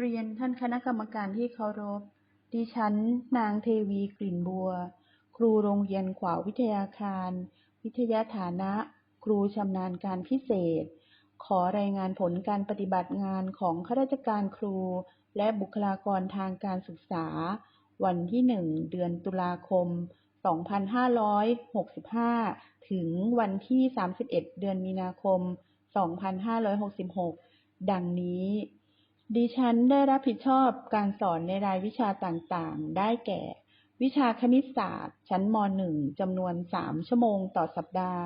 เรียนท่านคณะกรรมการที่เคารพ ดิฉัน นางเทวีกลิ่นบัว ครูโรงเรียนขวาววิทยาคาร วิทยาฐานะ ครูชำนาญการพิเศษ ขอรายงานผลการปฏิบัติงานของข้าราชการครู และบุคลากรทางการศึกษา วันที่1เดือนตุลาคม 2565 ถึงวันที่ 31 เดือนมีนาคม 2566 ดังนี้ ดิฉันได้รับผิดชอบการสอนในรายวิชาต่างๆ ได้แก่ วิชาคณิตศาสตร์ ชั้นม .1 จำนวน 3 ชั่วโมงต่อสัปดาห์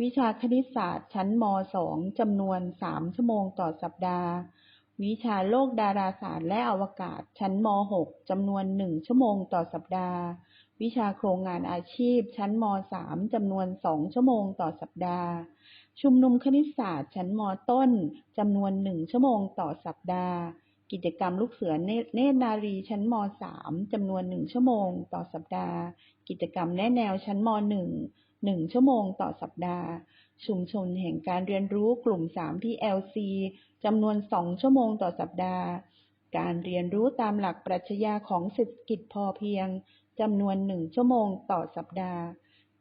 วิชาคณิตศาสตร์ ชั้นม .2 จำนวน 3 ชั่วโมงต่อสัปดาห์ วิชาโลกดาราศาสตร์และอวกาศ ชั้นม .6 จำนวน 1 ชั่วโมงต่อสัปดาห์ วิชาโครงงานอาชีพ ชั้นม .3 จำนวน 2 ชั่วโมงต่อสัปดาห์ ชุมนุมคณิตศาสตร์ชั้นมต้นจำนวน1ชั่วโมงต่อสัปดาห์ กิจกรรมลูกเสือเนตรนารีชั้นม .3 จำนวน1ชั่วโมงต่อสัปดาห์ กิจกรรมแนะแนวชั้นม .1 1ชั่วโมงต่อสัปดาห์ ชุมชนแห่งการเรียนรู้กลุ่ม 3 PLC จำนวน 2 ชั่วโมงต่อสัปดาห์ การเรียนรู้ตามหลักปรัชญาของเศรษฐกิจพอเพียงจำนวน 1 ชั่วโมงต่อสัปดาห์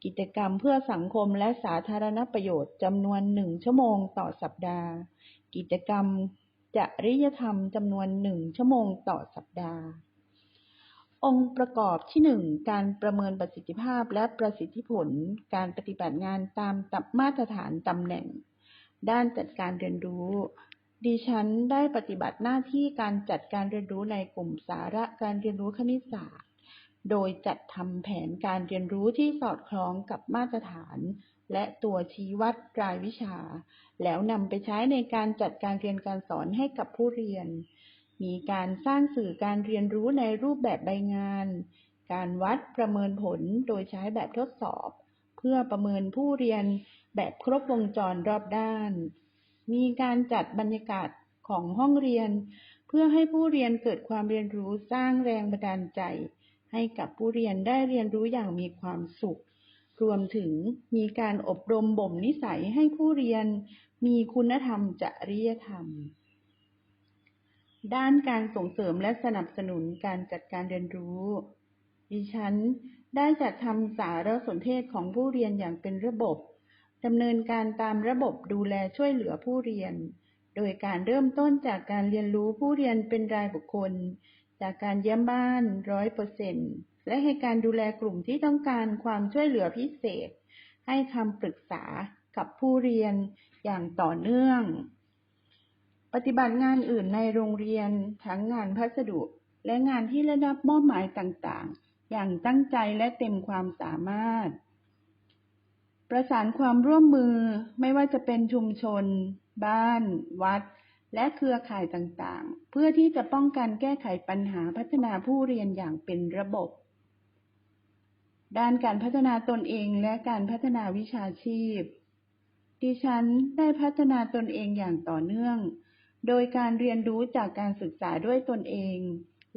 กิจกรรมเพื่อสังคมและสาธารณประโยชน์จำนวน1ชั่วโมงต่อสัปดาห์ กิจกรรมจริยธรรมจำนวน1ชั่วโมงต่อสัปดาห์ องค์ประกอบที่1การประเมินประสิทธิภาพและประสิทธิผล การปฏิบัติงานตามตับมาตรฐานตำแหน่ง ด้านจัดการเรียนรู้ดิฉันได้ปฏิบัติหน้าที่การจัดการเรียนรู้ในกลุ่มสาระการเรียนรู้คณิตศาสตร์ โดยจัดทำแผนการเรียนรู้ที่สอดคล้องกับมาตรฐาน และตัวชี้วัดรายวิชา แล้วนำไปใช้ในการจัดการเรียนการสอนให้กับผู้เรียน มีการสร้างสื่อการเรียนรู้ในรูปแบบใบงาน การวัดประเมินผลโดยใช้แบบทดสอบ เพื่อประเมินผู้เรียนแบบครบวงจรรอบด้าน มีการจัดบรรยากาศของห้องเรียน เพื่อให้ผู้เรียนเกิดความเรียนรู้สร้างแรงบันดาลใจ ให้กับผู้เรียนได้เรียนรู้อย่างมีความสุข รวมถึงมีการอบรมบ่มนิสัยให้ผู้เรียนมีคุณธรรมจริยธรรม ด้านการส่งเสริมและสนับสนุนการจัดการเรียนรู้ ดิฉันได้จัดทำสารสนเทศของผู้เรียนอย่างเป็นระบบดำเนินการตามระบบดูแลช่วยเหลือผู้เรียน โดยการเริ่มต้นจากการเรียนรู้ผู้เรียนเป็นรายบุคคล จากการเยี่ยมบ้านร้อยเปอร์เซ็นต์และให้การดูแลกลุ่มที่ต้องการความช่วยเหลือพิเศษ ให้คำปรึกษากับผู้เรียนอย่างต่อเนื่อง ปฏิบัติงานอื่นในโรงเรียนทั้งงานพัสดุ และงานที่ได้รับมอบหมายต่างๆ อย่างตั้งใจและเต็มความสามารถ ประสานความร่วมมือไม่ว่าจะเป็นชุมชน บ้าน วัด และเครือข่ายต่างๆ เพื่อที่จะป้องกันแก้ไขปัญหาพัฒนาผู้เรียนอย่างเป็นระบบ ด้านการพัฒนาตนเองและการพัฒนาวิชาชีพ ดิฉันได้พัฒนาตนเองอย่างต่อเนื่อง โดยการเรียนรู้จากการศึกษาด้วยตนเอง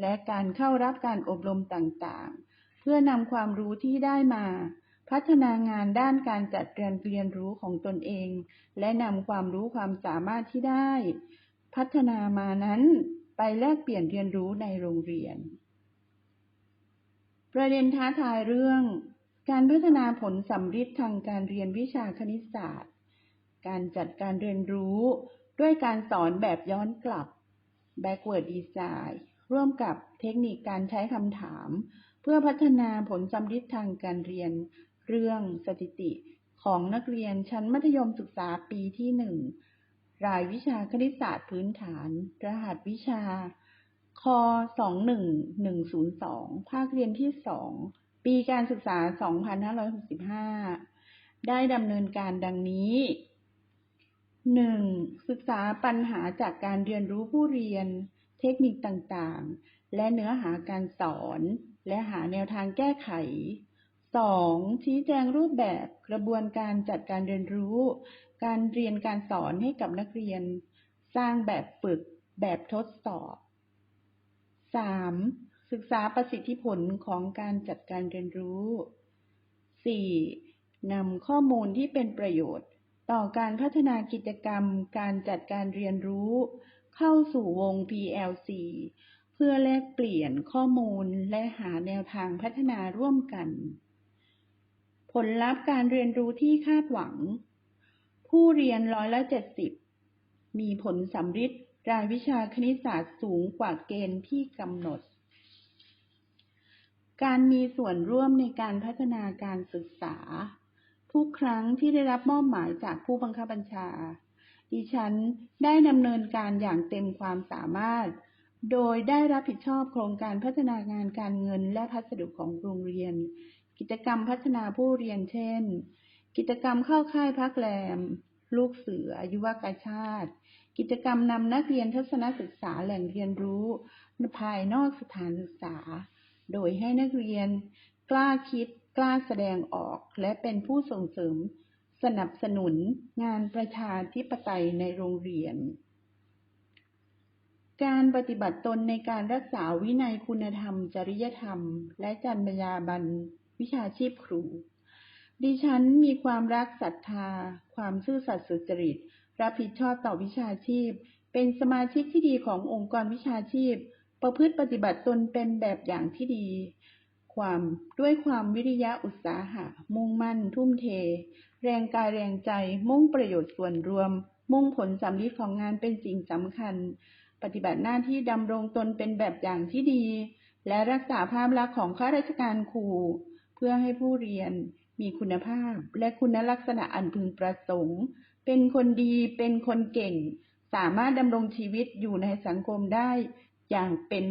และการเข้ารับการอบรมต่างๆ เพื่อนำความรู้ที่ได้มาพัฒนางานด้านการจัดการเรียนรู้ของตนเอง และนำความรู้ความสามารถที่ได้ พัฒนามานั้นไปแลกเปลี่ยนเรียนรู้ในโรงเรียน ประเด็นท้าทายเรื่อง การพัฒนาผลสำฤทธิ์ทางการเรียนวิชาคณิตศาสตร์ การจัดการเรียนรู้ด้วยการสอนแบบย้อนกลับ backward design ร่วมกับเทคนิคการใช้คำถาม เพื่อพัฒนาผลสำฤทธิ์ทางการเรียน เรื่องสถิติของนักเรียนชั้นมัธยมศึกษาปีที่หนึ่ง รายวิชาคณิตศาสตร์พื้นฐาน รหัสวิชา ค21102 ภาคเรียนที่ 2 ปีการศึกษา 2565 ได้ดำเนินการดังนี้ 1. ศึกษาปัญหาจากการเรียนรู้ผู้เรียน เทคนิคต่างๆ และเนื้อหาการสอน และหาแนวทางแก้ไข 2. ชี้แจงรูปแบบกระบวนการจัดการเรียนรู้ การเรียนการสอนให้กับนักเรียน สร้างแบบฝึก แบบทดสอบ 3. ศึกษาประสิทธิผลของการจัดการเรียนรู้ 4. นำข้อมูลที่เป็นประโยชน์ ต่อการพัฒนากิจกรรม การจัดการเรียนรู้ เข้าสู่วง PLC เพื่อแลกเปลี่ยนข้อมูลและหาแนวทางพัฒนาร่วมกัน ผลลัพธ์การเรียนรู้ที่คาดหวัง ผู้เรียนร้อยละ70มีผลสำฤทธิ์รายวิชาคณิตศาสตร์สูงกว่าเกณฑ์ที่กำหนด การมีส่วนร่วมในการพัฒนาการศึกษา ทุกครั้งที่ได้รับมอบหมายจากผู้บังคับบัญชา ดิฉันได้ดำเนินการอย่างเต็มความสามารถ โดยได้รับผิดชอบโครงการพัฒนางานการเงินและพัสดุของโรงเรียน กิจกรรมพัฒนาผู้เรียนเช่น กิจกรรมเข้าค่ายพักแรม ลูกเสือยุวกชาติ กิจกรรมนำนักเรียนทัศนศึกษาแหล่งเรียนรู้ภายนอกสถานศึกษา โดยให้นักเรียน กล้าคิด กล้าแสดงออก และเป็นผู้ส่งเสริม สนับสนุนงานประชาธิปไตยในโรงเรียน การปฏิบัติตนในการรักษาวินัยคุณธรรม จริยธรรม และจรรยาบรรณวิชาชีพครู ดิฉันมีความรักศรัทธา ความซื่อสัตย์สุจริต รับผิดชอบต่อวิชาชีพ เป็นสมาชิกที่ดีขององค์กรวิชาชีพ ประพฤติปฏิบัติตนเป็นแบบอย่างที่ดี ความด้วยความวิริยะอุตสาหะ มุ่งมั่น ทุ่มเท แรงกายแรงใจ มุ่งประโยชน์ส่วนรวม มุ่งผลสำลิดของงานเป็นสิ่งสำคัญ ปฏิบัติหน้าที่ดำรงตนเป็นแบบอย่างที่ดี และรักษาภาพลักษณ์ของข้าราชการครูเพื่อให้ผู้เรียน มีคุณภาพและคุณลักษณะอันพึงประสงค์ เป็นคนดี เป็นคนเก่ง สามารถดำรงชีวิตอยู่ในสังคมได้อย่างเป็น